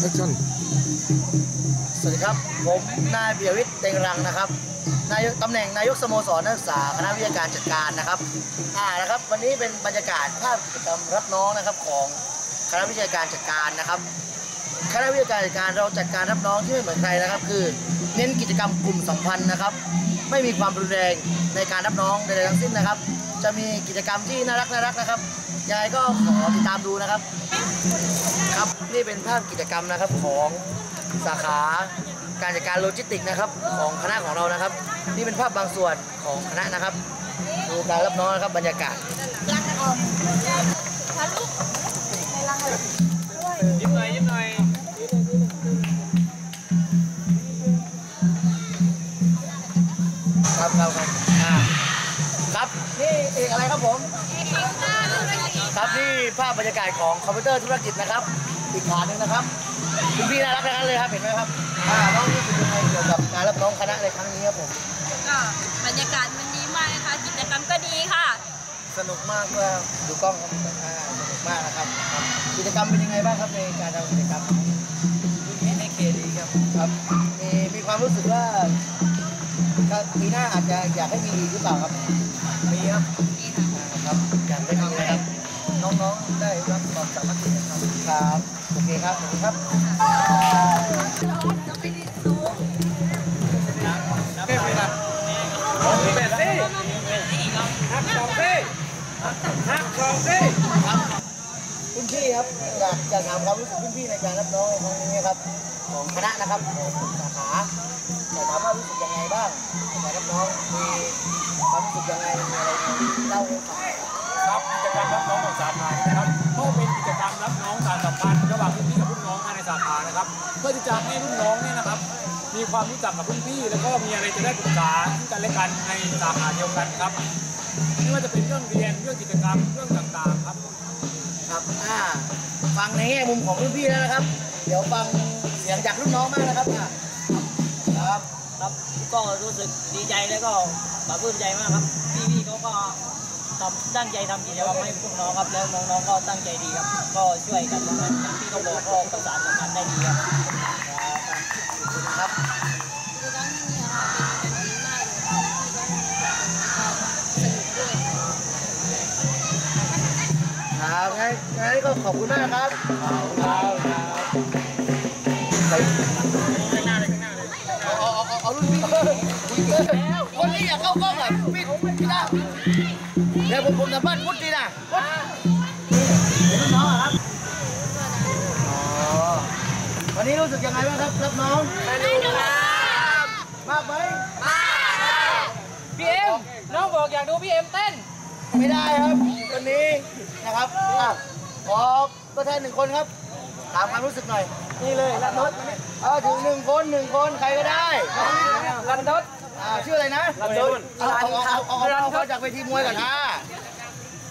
แอคชั่นสวัสดีครับ ผมนายเบียวิทย์เต็งรังนะครับ นายตำแหน่งนายกสโมสรนักศึกษาคณะวิทยาการจัดการนะครับ อ่านะครับ วันนี้เป็นบรรยากาศภาพกิจกรรมรับน้องนะครับของคณะวิทยาการจัดการนะครับ คณะวิทยาการจัดการเราจัดการรับน้องที่ไม่เหมือนใครนะครับ คือเน้นกิจกรรมกลุ่มสัมพันธ์นะครับ ไม่มีความรุนแรงในการรับน้องใดๆทั้งสิ้นนะครับ จะมีกิจกรรมที่น่ารักน่ารักนะครับยังไงก็ขอติดตามดูนะครับ ครับนี่เป็นภาพกิจกรรมนะครับของสาขาการจัดการโลจิสติกส์นะครับของคณะของเรานะครับ นี่เป็นภาพบางส่วนของคณะนะครับ ดูการรับน้องนะครับบรรยากาศยิ้มหน่อยยิ้มหน่อย ครับครับครับอ่าครับนี่เอกอะไรครับผม ครับนี่ภาพบรรยากาศของคอมพิวเตอร์ธุรกิจนะครับ อีกขาหนึ่งนะครับคุณพี่น่ารักทั้งนั้นเลยครับเห็นไหมครับอ่าน้องรู้สึกยังไงเกี่ยวกับการรับน้องคณะในครั้งนี้ครับผมก็บรรยากาศมันดีมากนะคะกิจกรรมก็ดีค่ะ สนุกมากด้วยดูกล้องครับอ่าสนุกมากนะครับครับกิจกรรมเป็นยังไงบ้างครับในการทำกิจกรรมรุ่นนี้ให้เคดีครับครับมีมีความรู้สึกว่าก็ปีหน้าอาจจะอยากให้มีหรือเปล่าครับมีครับอ่าครับอยากให้มีนะครับน้องๆได้รับความสามัคคีนะครับครับโอเคครับขอบคุณครับเก็บเลยนะแปดสิหักสองสิหักสองสิคุณ พี่ครับอยากจะถามความรู้สึกพี่ในการรับน้องในครั้งนี้ครับของคณะนะครับของสาขาอยากถามว่ารู้สึกยังไงบ้างในการรับน้องมีความรู้สึกยังไงมีอะไรเล่าให้ฟังครับกิจกรรมรับน้องของสาขานะครับก็เป็นกิจกรรมรับน้องสารสัมพันธ์ระหว่างรุ่นพี่กับรุ่นน้องภายในสาขานะครับ เพื่อที่จะให้รุ่นน้องเนี่ยนะครับ มีความรู้จักกับรุ่นพี่ แล้วก็มีอะไรจะได้ปรึกษาซึ่งกันและกันในสาขาเดียวกันครับไม่ว่าจะเป็นเรื่องเรียนเรื่องกิจกรรมเรื่องต่างๆ อ่าฟังในแง่มุมของรุ่นพี่แล้วนะครับ เดี๋ยวฟังเสียงจากรุ่นน้องมากนะครับอะครับครับก็รู้สึกดีใจแล้วก็ปลาปลื้มใจมากครับพี่พี่เขาก็ทำตั้งใจทำกิจกรรมให้พวกน้องครับ แล้วน้องๆก็ตั้งใจดีครับ ก็ช่วยกันทำงานอย่างที่เขาบอกก็ประสานงานได้ดีครับ ครับ งั้นก็ขอบคุณมากครับครับเอาเอาเอาเอารุ่นพี่คนนี้อยากเข้ากล้องอะพี่พี่ดาเดี๋ยวผมผมสัมภาษณ์พุทธดีนะพุทธนน้องอะครับวันนี้รู้สึกยังไงบ้างครับรับน้องมากไหมาพี่เอ็มน้องบอกอยากดูพี่เอ็มเต้น ไม่ได้ครับ วันนี้นะครับอะขอตัวแทนหนึ่งคนครับ ถามความรู้สึกหน่อย นี่เลยรันทดเอาถึงหนึ่งคนหนึ่งคนใครก็ได้รันทดอ่าชื่ออะไรนะรันทดเอาเอาเอาเอาเอาเอาเอาจากเวทีมวยก่อนอะ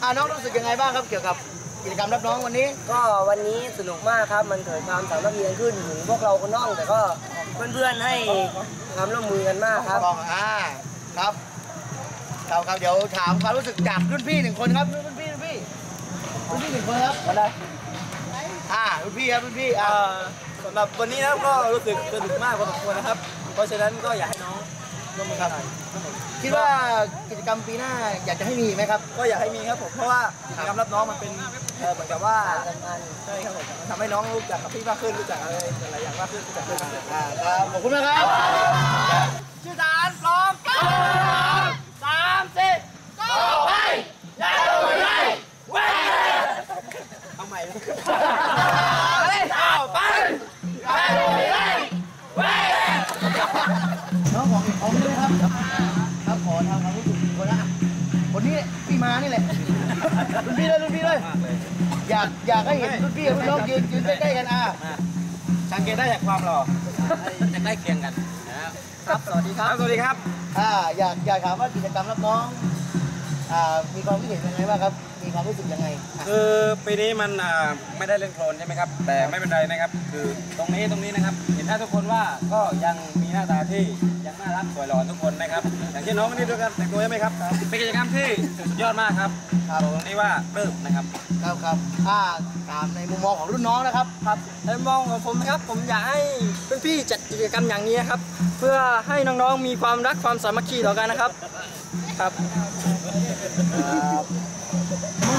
อ่าน้องรู้สึกยังไงบ้างครับเกี่ยวกับกิจกรรมรับน้องวันนี้ ก็วันนี้สนุกมากครับมันเกิดความสามัคคีกันขึ้นถึงพวกเราคนน้องแต่ก็เพื่อนๆให้ความร่วมมือกันมากครับ กองอ่าครับครับครับเดี๋ยวถามความรู้สึกจากรุ่นพี่หนึ่งคนครับ รุ่นพี่รุ่นพี่รุ่นพี่หนึ่งคนครับมาเลยอ่ารุ่นพี่ครับรุ่นพี่อ่าสำหรับวันนี้นะครับก็รู้สึกสนุกมากพอสมควรนะครับ เพราะฉะนั้นก็อยากให้น้องร่วมมือกันหน่อยคิดว่ากิจกรรมปีหน้าอยากจะให้มีไหมครับ ก็อยากให้มีครับผมเพราะว่ากิจกรรมรับน้องมันเป็นเอ่อเหมือนกับว่าใช่ครับผมมันทำให้น้องรู้จักกับพี่มากขึ้นรู้จักอะไรหลายๆอย่างมากขึ้นรู้จักเพื่อนมากขึ้นอ่าครับขอบคุณนะครับชื่อฐานพร้อมกันสามสิบก็ไปแล้วไปเลยเว้ย เอาใหม่อะไรเอาไปแล้วไปเลยเว้ยน้องของของด้วยครับ ครับขอทำความรู้สึกคนละคนนี้พี่มานี่แหละรุ่นพี่เลยรุ่นพี่เลย อยากอยากให้เห็นรุ่นพี่กับรุ่นน้องยืนยืนใกล้ๆกันอะสังเกตได้จากความหล่อจะใกล้เคียงกันครับสวัสดีครับสวัสดีครับอ่าอยากอยากถามว่ากิจกรรมรับน้องอ่ามีความคิดเห็นยังไงบ้างครับ มีความรู้สึกยังไงอะคือปีนี้มันอ่าไม่ได้เล่นโคลนใช่ไหมครับ แต่ไม่เป็นไรนะครับ คือตรงนี้ตรงนี้นะครับ เห็นหน้าทุกคนว่าก็ยังมีหน้าตาที่ยังน่ารักสวยหล่อทุกคนนะครับ อย่างที่น้องคนนี้ด้วยกันแต่งตัวใช่ไหมครับเป็นกิจกรรมที่สุดยอดมากครับครับตรงนี้ว่าปลื้มนะครับ ครับครับถ้าตามในมุมมองของรุ่นน้องนะครับ ครับในมุมมองของผมนะครับ ผมอยากให้เพื่อนพี่จัดกิจกรรมอย่างนี้นะครับ เพื่อให้น้องๆมีความรักความสามัคคีต่อกันนะครับ ครับมา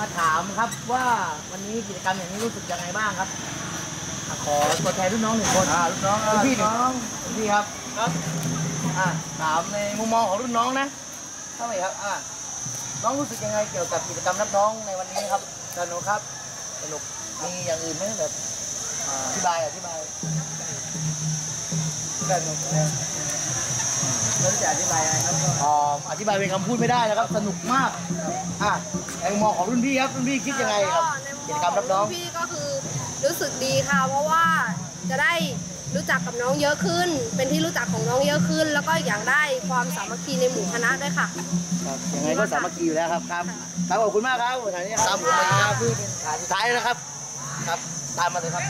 มาถามครับว่าวันนี้กิจกรรมอย่างนี้รู้สึกยังไงบ้างครับอะขอตัวแทนรุ่นน้องหนึ่งคนอ่ารุ่นน้องรุ่นพี่หนึ่งรุ่นพี่ครับครับอ่าถามในมุมมองของรุ่นน้องนะเท่าไหร่ครับอ่าน้องรู้สึกยังไงเกี่ยวกับกิจกรรมรับน้องในวันนี้ครับสนุกครับสนุกมีอย่างอื่นไหมแบบอ่าอธิบายอธิบายสนุกนะ เราจะอธิบายอะไรครับก็อ๋ออธิบายเป็นคำพูดไม่ได้นะครับ สนุกมากอะในมุมมองของรุ่นพี่ครับรุ่นพี่คิดยังไงกับกิจกรรมรับน้อง พี่ก็คือรู้สึกดีค่ะ เพราะว่าจะได้รู้จักกับน้องเยอะขึ้น เป็นที่รู้จักของน้องเยอะขึ้น แล้วก็อยากได้ความสามัคคีในหมู่คณะด้วยค่ะ ครับยังไงก็สามัคคีอยู่แล้วครับครับครับขอบคุณมากครับวันนี้ตามผมมาอีกครับพี่เป็นขาสุดท้ายแล้วนะครับ ครับ ตามมาเลยครับ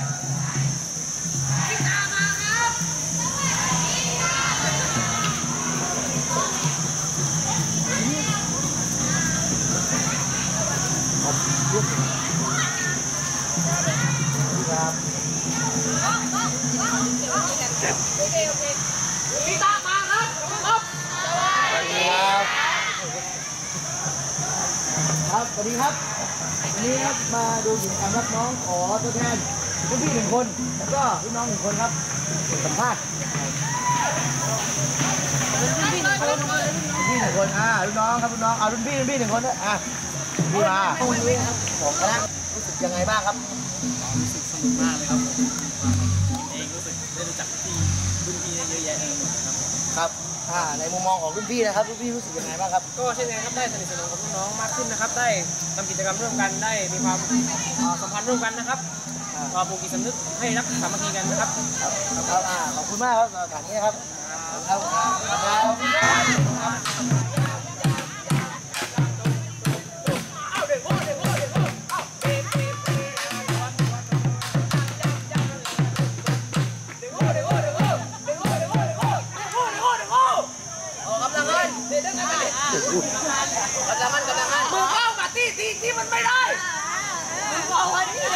ครับครับครับสวัสดีครับวันนี้ครับมาดูกิจกรรมรับน้องขอตัวแทนรุ่นพี่หนึ่งคนแล้วก็รุ่นน้องหนึ่งคนครับสัมภาษณ์รุ่นพี่หนึ่งคนอ่ารุ่นน้องครับรุ่นน้องอ่ารุ่นพี่รุ่นพี่หนึ่งคนด้วยอะ พี่มาวันนี้ครับของคณะรู้สึกยังไงบ้างครับสนุกมากเลยครับผมเองรู้สึกได้รู้จักพี่รุ่นพี่เยอะแยะเลยครับครับอ่าในมุมมองของรุ่นพี่นะครับรุ่นพี่รู้สึกยังไงบ้างครับ ก็เช่นกันครับได้สนิทสนมกับน้องๆมากขึ้นนะครับ ได้ทำกิจกรรมร่วมกันได้มีความเอ่อสัมพันธ์ร่วมกันนะครับอ่ามาปลูกจิตสำนึกให้รักสามัคคีกันนะครับ ครับครับอ่าขอบคุณมากครับสำหรับสถานนี้นะครับครับครับ ที่มันไม่ได้มันี่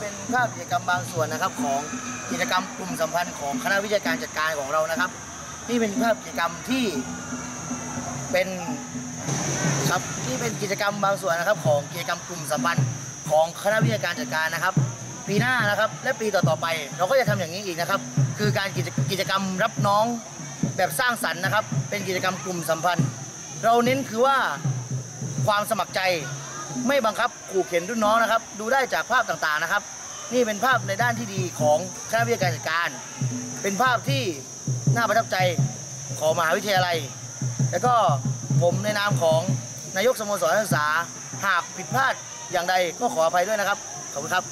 เป็นภาพกิจกรรมบางส่วนนะครับ ของกิจกรรมกลุ่มสัมพันธ์ของคณะวิชาการจัดการของเรานะครับ นี่เป็นภาพกิจกรรมที่เป็นครับนี่เป็นกิจกรรมบางส่วนนะครับ ของกิจกรรมกลุ่มสัมพันธ์ของคณะวิชาการจัดการนะครับ ปีหน้านะครับ และปีต่อๆไป เราก็จะทำอย่างนี้อีกนะครับ คือการกิจกิจกรรมรับน้องแบบสร้างสรรค์นะครับ เป็นกิจกรรมกลุ่มสัมพันธ์ เราเน้นคือว่าความสมัครใจ ไม่บังคับขู่เข็นรุ่นน้องนะครับ ดูได้จากภาพต่างๆนะครับ นี่เป็นภาพในด้านที่ดีของคณะวิทยาการจัดการ เป็นภาพที่น่าประทับใจของมหาวิทยาลัย แล้วก็ผมในนามของนายกสโมสรนักศึกษา หากผิดพลาดอย่างใดก็ขออภัยด้วยนะครับ ขอบคุณครับ